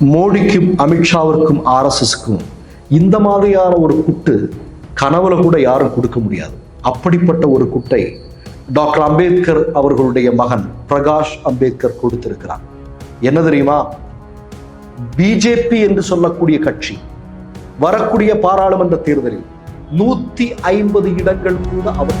மோடிக்கும் அமித்ஷாவிற்கும் ஆர்எஸ்எஸ்க்கும் இந்த மாதிரியான ஒரு குட்டு கனவுல கூட யாரும் கொடுக்க முடியாது. அப்படிப்பட்ட ஒரு குட்டை டாக்டர் அம்பேத்கர் அவர்களுடைய மகன் பிரகாஷ் அம்பேத்கர் கொடுத்திருக்கிறார். என்ன தெரியுமா? பிஜேபி என்று சொல்லக்கூடிய கட்சி வரக்கூடிய பாராளுமன்ற தேர்தலில் நூத்தி ஐம்பது இடங்கள் கூட அவர்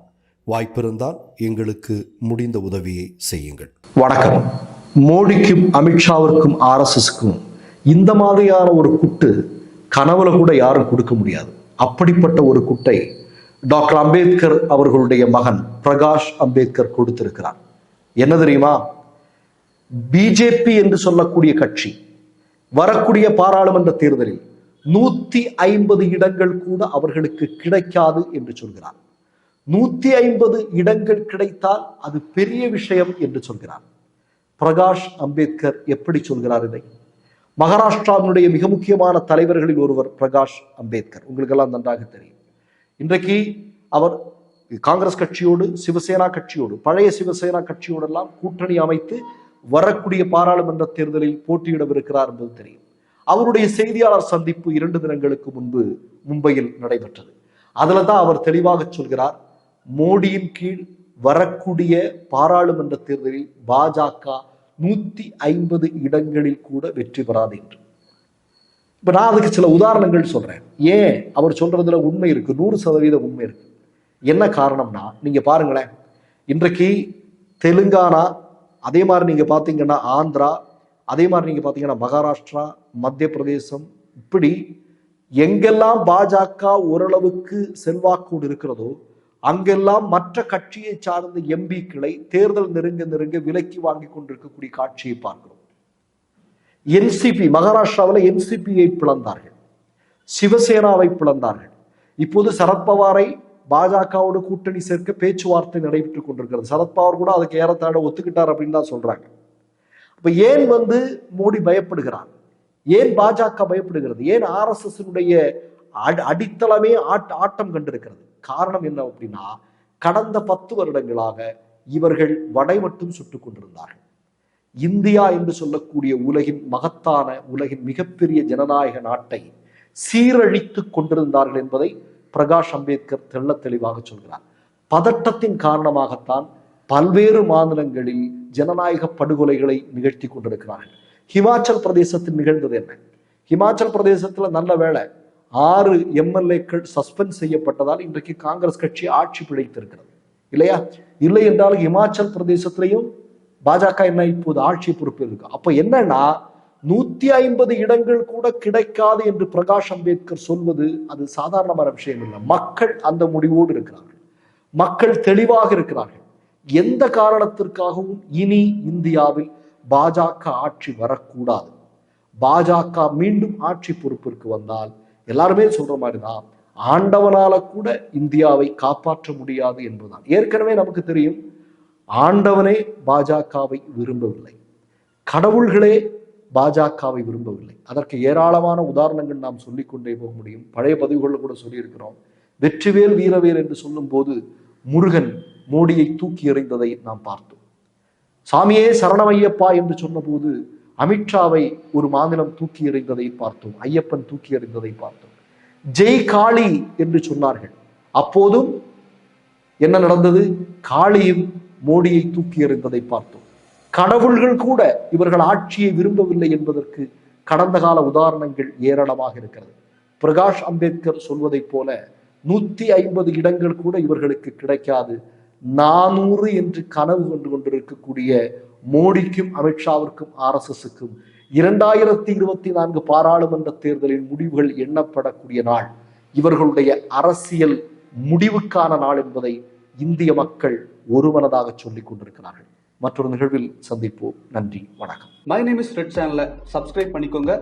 வாய்ப்பிருந்தால் எங்களுக்கு முடிந்த உதவியை செய்யுங்கள். வணக்கம். மோடிக்கும் அமித்ஷாவிற்கும் ஆர்எஸ்எஸ்க்கும் இந்த மாதிரியான ஒரு குட்டு கனவுல கூட யாரும் கொடுக்க முடியாது. அப்படிப்பட்ட ஒரு குட்டை டாக்டர் அம்பேத்கர் அவர்களுடைய மகன் பிரகாஷ் அம்பேத்கர் கொடுத்திருக்கிறார். என்ன தெரியுமா? பிஜேபி என்று சொல்லக்கூடிய கட்சி வரக்கூடிய பாராளுமன்ற தேர்தலில் நூத்தி ஐம்பது இடங்கள் கூட அவர்களுக்கு கிடைக்காது என்று சொல்கிறார். நூத்தி ஐம்பது இடங்கள் கிடைத்தால் அது பெரிய விஷயம் என்று சொல்கிறார். பிரகாஷ் அம்பேத்கர் எப்படி சொல்கிறார் இதை? மகாராஷ்டிராவினுடைய மிக முக்கியமான தலைவர்களில் ஒருவர் பிரகாஷ் அம்பேத்கர். உங்களுக்கெல்லாம் நன்றாக தெரியும். இன்றைக்கு அவர் காங்கிரஸ் கட்சியோடு சிவசேனா கட்சியோடு பழைய சிவசேனா கட்சியோடெல்லாம் கூட்டணி அமைத்து வரக்கூடிய பாராளுமன்ற தேர்தலில் போட்டியிடவிருக்கிறார் என்பது தெரியும். அவருடைய செய்தியாளர் சந்திப்பு இரண்டு தினங்களுக்கு முன்பு மும்பையில் நடைபெற்றது. அதுல தான் அவர் தெளிவாக சொல்கிறார் மோடியின் கீழ் வரக்கூடிய பாராளுமன்ற தேர்தலில் பாஜக நூத்தி ஐம்பது இடங்களில் கூட வெற்றி பெறாது என்று. இப்ப நான் அதுக்கு சில உதாரணங்கள் சொல்றேன். ஏன்? அவர் சொல்றதுல உண்மை இருக்கு. நூறு சதவீத உண்மை இருக்கு. என்ன காரணம்னா நீங்க பாருங்களேன். இன்றைக்கு தெலுங்கானா அதே மாதிரி நீங்க பாத்தீங்கன்னா ஆந்திரா அதே மாதிரி நீங்க பாத்தீங்கன்னா மகாராஷ்டிரா மத்திய பிரதேசம் இப்படி எங்கெல்லாம் பாஜக ஓரளவுக்கு செல்வாக்கோடு இருக்கிறதோ அங்கெல்லாம் மற்ற கட்சியை சார்ந்த எம்பிக்களை தேர்தல் நெருங்க நெருங்க விலக்கி வாங்கி கொண்டிருக்கக்கூடிய காட்சியை பார்க்கிறோம். என்சிபி மகாராஷ்டிராவில் என்சிபியை பிளந்தார்கள். சிவசேனாவை பிளந்தார்கள். இப்போது சரத்பவாரை பாஜகவோடு கூட்டணி சேர்க்க பேச்சுவார்த்தை நடைபெற்றுக் கொண்டிருக்கிறது. சரத்பவார் கூட அதுக்கு ஏறத்தாழ ஒத்துக்கிட்டார் அப்படின்னு தான் சொல்றாங்க. அப்ப ஏன் வந்து மோடி பயப்படுகிறார்? ஏன் பாஜக பயப்படுகிறது? ஏன் அடி அடித்தளமே ஆட் ஆட்டம் கண்டிருக்கிறது. காரணம் என்ன அப்படின்னா கடந்த பத்து வருடங்களாக இவர்கள் வடை மட்டும் சுட்டுக் கொண்டிருந்தார்கள். இந்தியா என்று சொல்லக்கூடிய உலகின் மகத்தான உலகின் மிகப்பெரிய ஜனநாயக நாட்டை சீரழித்துக் கொண்டிருந்தார்கள் என்பதை பிரகாஷ் அம்பேத்கர் தெள்ள தெளிவாக சொல்கிறார். பதட்டத்தின் காரணமாகத்தான் பல்வேறு மாநிலங்களில் ஜனநாயக படுகொலைகளை நிகழ்த்தி கொண்டிருக்கிறார்கள். ஹிமாச்சல் பிரதேசத்தில் நிகழ்ந்தது என்ன? ஹிமாச்சல் பிரதேசத்துல நல்ல வேளை ஆறு எம்எல்ஏக்கள் சஸ்பெண்ட் செய்யப்பட்டதால் இன்றைக்கு காங்கிரஸ் கட்சி ஆட்சி பிழைத்திருக்கிறது. இல்லையா? இல்லை என்றால் இமாச்சல் பிரதேசத்திலையும் பாஜக என்ன இப்போது ஆட்சி பொறுப்பில் இருக்கு? அப்ப என்னன்னா நூத்தி ஐம்பது இடங்கள் கூட கிடைக்காது என்று பிரகாஷ் அம்பேத்கர் சொல்வது அது சாதாரணமான விஷயம் இல்லை. மக்கள் அந்த முடிவோடு இருக்கிறார்கள். மக்கள் தெளிவாக இருக்கிறார்கள். எந்த காரணத்திற்காகவும் இனி இந்தியாவில் பாஜக ஆட்சி வரக்கூடாது. பாஜக மீண்டும் ஆட்சி பொறுப்பிற்கு வந்தால் எல்லாருமே சொல்ற மாதிரிதான். ஆண்டவனால கூட இந்தியாவை காப்பாற்ற முடியாது என்பதுதான். ஏற்கனவே நமக்கு தெரியும் ஆண்டவனே பாஜகவை விரும்பவில்லை. கடவுள்களே பாஜகவை விரும்பவில்லை. அதற்கு ஏராளமான உதாரணங்கள் நாம் சொல்லிக்கொண்டே போக முடியும். பழைய பதிவுகளில் கூட சொல்லியிருக்கிறோம். வெற்றிவேல் வீரவேல் என்று சொல்லும் போது முருகன் மோடியை தூக்கி எறிந்ததை நாம் பார்த்தோம். சாமியே சரணமையப்பா என்று சொன்னபோது அமித்ஷாவை ஒரு மாநிலம் தூக்கி எறிந்ததை பார்த்தோம் ஐயப்பன் தூக்கி எறிந்ததை பார்த்தோம். ஜெய் காளி என்று சொன்னார்கள். அப்போதும் என்ன நடந்தது? காளியும் மோடியை தூக்கி எறிந்ததை பார்த்தோம். கடவுள்கள் கூட இவர்கள் ஆட்சியை விரும்பவில்லை என்பதற்கு கடந்த கால உதாரணங்கள் ஏராளமாக இருக்கிறது. பிரகாஷ் அம்பேத்கர் சொல்வதைப் போல நூத்தி ஐம்பது இடங்கள் கூட இவர்களுக்கு கிடைக்காது. நானூறு என்று கனவு கண்டு கொண்டிருக்கக்கூடிய மோடிக்கும் அமித்ஷாவிற்கும் ஆர்எஸ்எஸ்க்கும் இரண்டாயிரத்தி இருபத்தி நான்கு பாராளுமன்ற தேர்தலின் முடிவுகள் எண்ணப்படக்கூடிய நாள். இவர்களுடைய அரசியல் முடிவுக்கான நாள் என்பதை இந்திய மக்கள் ஒருமனதாக சொல்லிக் கொண்டிருக்கிறார்கள். மற்றொரு நிகழ்வில் சந்திப்போம். நன்றி. வணக்கம். மை நேம் இஸ் ரெட் சேனலை சப்ஸ்கிரைப் பண்ணிக்கோங்க.